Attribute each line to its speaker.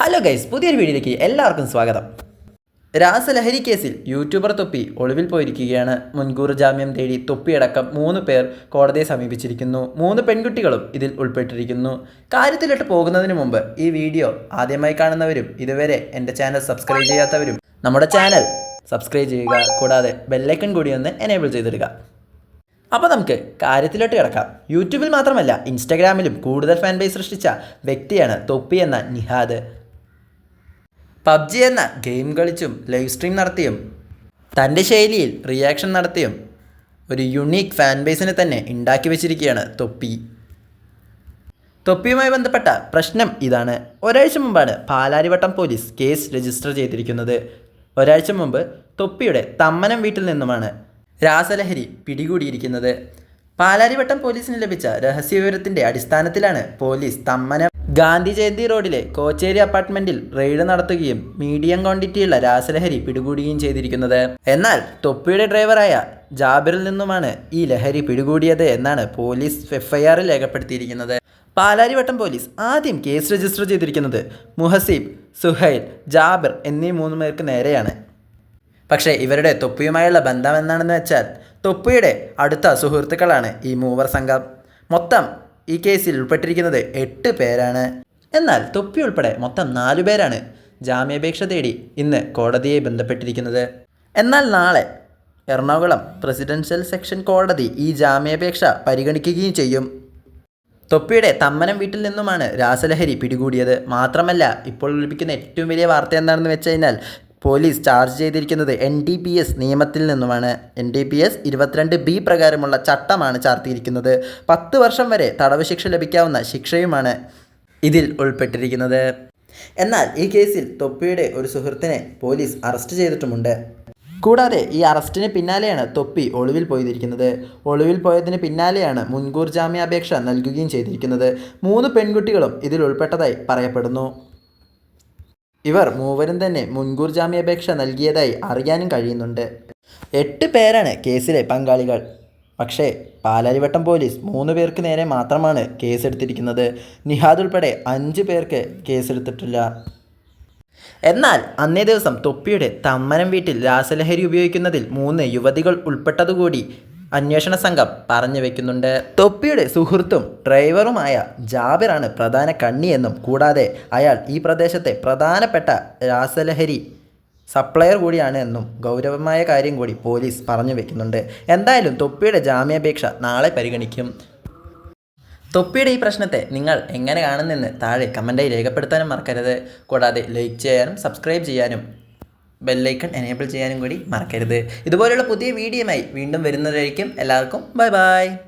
Speaker 1: Hello guys പുതിയൊരു വീഡിയോയിലേക്ക് എല്ലാവർക്കും സ്വാഗതം. രാസലഹരി കേസിൽ യൂട്യൂബർ തൊപ്പി ഒളിവിൽ പോയിരിക്കുകയാണ്. മുൻകൂർ ജാമ്യം തേടി തൊപ്പിയടക്കം മൂന്ന് പേർ കോടതിയെ സമീപിച്ചിരിക്കുന്നു. മൂന്ന് പെൺകുട്ടികളും ഇതിൽ ഉൾപ്പെട്ടിരിക്കുന്നു. കാര്യത്തിലോട്ട് പോകുന്നതിന് മുമ്പ് ഈ വീഡിയോ ആദ്യമായി കാണുന്നവരും ഇതുവരെ എന്റെ ചാനൽ സബ്സ്ക്രൈബ് ചെയ്യാത്തവരും നമ്മുടെ ചാനൽ സബ്സ്ക്രൈബ് ചെയ്യുക. കൂടാതെ ബെല്ലൈക്കൺ കൂടി ഒന്ന് എനേബിൾ ചെയ്തിടുക. അപ്പോൾ നമുക്ക് കാര്യത്തിലോട്ട് കിടക്കാം. യൂട്യൂബിൽ മാത്രമല്ല ഇൻസ്റ്റാഗ്രാമിലും കൂടുതൽ ഫാൻ ബേസ് സൃഷ്ടിച്ച വ്യക്തിയാണ് തൊപ്പി എന്ന നിഹാദ്. പബ്ജി എന്ന ഗെയിം കളിച്ചും ലൈവ് സ്ട്രീം നടത്തിയും തന്റെ ശൈലിയിൽ റിയാക്ഷൻ നടത്തിയും ഒരു യുണീക്ക് ഫാൻ ബേസിനെ തന്നെ ഉണ്ടാക്കി വെച്ചിരിക്കുകയാണ് തൊപ്പി. തൊപ്പിയുമായി ബന്ധപ്പെട്ട പ്രശ്നം ഇതാണ്. ഒരാഴ്ച മുമ്പാണ് പാലാരിവട്ടം പോലീസ് കേസ് രജിസ്റ്റർ ചെയ്തിരിക്കുന്നത്. ഒരാഴ്ച മുമ്പ് തൊപ്പിയുടെ തമ്മനം വീട്ടിൽ നിന്നുമാണ് രാസലഹരി പിടികൂടിയിരിക്കുന്നത്. പാലാരിവട്ടം പോലീസിന് ലഭിച്ച രഹസ്യവിവരത്തിന്റെ അടിസ്ഥാനത്തിലാണ് പോലീസ് തമ്മനം ഗാന്ധി ജയന്തി റോഡിലെ കോച്ചേരി അപ്പാർട്ട്മെന്റിൽ റെയ്ഡ് നടത്തുകയും മീഡിയം ക്വാണ്ടിറ്റിയുള്ള രാസലഹരി പിടികൂടുകയും ചെയ്തിരിക്കുന്നത്. എന്നാൽ തൊപ്പിയുടെ ഡ്രൈവറായ ജാബിറിൽ നിന്നുമാണ് ഈ ലഹരി പിടികൂടിയത് എന്നാണ് പോലീസ് എഫ്ഐആറിൽ രേഖപ്പെടുത്തിയിരിക്കുന്നത്. പാലാരിവട്ടം പോലീസ് ആദ്യം കേസ് രജിസ്റ്റർ ചെയ്തിരിക്കുന്നത് മുഹസീബ് സുഹൈൽ ജാബിർ എന്നീ മൂന്ന് പേർക്ക് നേരെയാണ്. പക്ഷേ ഇവരുടെ തൊപ്പിയുമായുള്ള ബന്ധം എന്താണെന്ന് വെച്ചാൽ തൊപ്പിയുടെ അടുത്ത സുഹൃത്തുക്കളാണ് ഈ മൂവർ സംഘം. മൊത്തം ഈ കേസിൽ ഉൾപ്പെട്ടിരിക്കുന്നത് എട്ട് പേരാണ്. എന്നാൽ തൊപ്പി ഉൾപ്പെടെ മൊത്തം നാലു പേരാണ് ജാമ്യാപേക്ഷ തേടി ഇന്ന് കോടതിയെ ബന്ധപ്പെട്ടിരിക്കുന്നത്. എന്നാൽ നാളെ എറണാകുളം പ്രസിഡൻഷ്യൽ സെക്ഷൻ കോടതി ഈ ജാമ്യാപേക്ഷ പരിഗണിക്കുകയും ചെയ്യും. തൊപ്പിയുടെ തമ്മനം വീട്ടിൽ നിന്നുമാണ് രാസലഹരി പിടികൂടിയത്. മാത്രമല്ല ഇപ്പോൾ ലഭിക്കുന്ന ഏറ്റവും വലിയ വാർത്ത എന്താണെന്ന് വെച്ച് കഴിഞ്ഞാൽ പോലീസ് ചാർജ് ചെയ്തിരിക്കുന്നത് എൻ ഡി പി എസ് നിയമത്തിൽ നിന്നുമാണ്. എൻ ഡി പി എസ് ഇരുപത്തിരണ്ട് ബി പ്രകാരമുള്ള ചട്ടമാണ് ചാർത്തിയിരിക്കുന്നത്. പത്ത് വർഷം വരെ തടവ് ശിക്ഷ ലഭിക്കാവുന്ന ശിക്ഷയുമാണ് ഇതിൽ ഉൾപ്പെട്ടിരിക്കുന്നത്. എന്നാൽ ഈ കേസിൽ തൊപ്പിയുടെ ഒരു സുഹൃത്തിനെ പോലീസ് അറസ്റ്റ് ചെയ്തിട്ടുമുണ്ട്. കൂടാതെ ഈ അറസ്റ്റിന് പിന്നാലെയാണ് തൊപ്പി ഒളിവിൽ പോയിരിക്കുന്നത്. ഒളിവിൽ പോയതിന് പിന്നാലെയാണ് മുൻകൂർ ജാമ്യാപേക്ഷ നൽകുകയും ചെയ്തിരിക്കുന്നത്. മൂന്ന് പെൺകുട്ടികളും ഇതിൽ ഉൾപ്പെട്ടതായി പറയപ്പെടുന്നു. ഇവർ മൂവരും തന്നെ മുൻകൂർ ജാമ്യാപേക്ഷ നൽകിയതായി അറിയാനും കഴിയുന്നുണ്ട്. എട്ട് പേരാണ് കേസിലെ പങ്കാളികൾ. പക്ഷേ പാലാരിവട്ടം പോലീസ് മൂന്ന് പേർക്ക് നേരെ മാത്രമാണ് കേസെടുത്തിരിക്കുന്നത്. നിഹാദ് ഉൾപ്പെടെ അഞ്ച് പേർക്ക് കേസെടുത്തിട്ടില്ല. എന്നാൽ അന്നേ ദിവസം തൊപ്പിയുടെ തമ്മനം വീട്ടിൽ രാസലഹരി ഉപയോഗിക്കുന്നതിൽ മൂന്ന് യുവതികൾ ഉൾപ്പെട്ടതുകൂടി അന്വേഷണ സംഘം പറഞ്ഞു വെക്കുന്നുണ്ട്. തൊപ്പിയുടെ സുഹൃത്തും ഡ്രൈവറുമായ ജാബിറാണ് പ്രധാന കണ്ണിയെന്നും കൂടാതെ അയാൾ ഈ പ്രദേശത്തെ പ്രധാനപ്പെട്ട രാസലഹരി സപ്ലയർ കൂടിയാണ് എന്നും ഗൗരവമായ കാര്യം കൂടി പോലീസ് പറഞ്ഞു വെക്കുന്നുണ്ട്. എന്തായാലും തൊപ്പിയുടെ ജാമ്യാപേക്ഷ നാളെ പരിഗണിക്കും. തൊപ്പിയുടെ ഈ പ്രശ്നത്തെ നിങ്ങൾ എങ്ങനെ കാണുന്നെന്ന് താഴെ കമന്റായി രേഖപ്പെടുത്താനും മറക്കരുത്. കൂടാതെ ലൈക്ക് ചെയ്യാനും സബ്സ്ക്രൈബ് ചെയ്യാനും ബെല്ലൈക്കൺ എനേബിൾ ചെയ്യാനും കൂടി മറക്കരുത്. ഇതുപോലെയുള്ള പുതിയ വീഡിയോയുമായി വീണ്ടും വരുന്നതായിരിക്കും. എല്ലാവർക്കും ബൈ ബൈ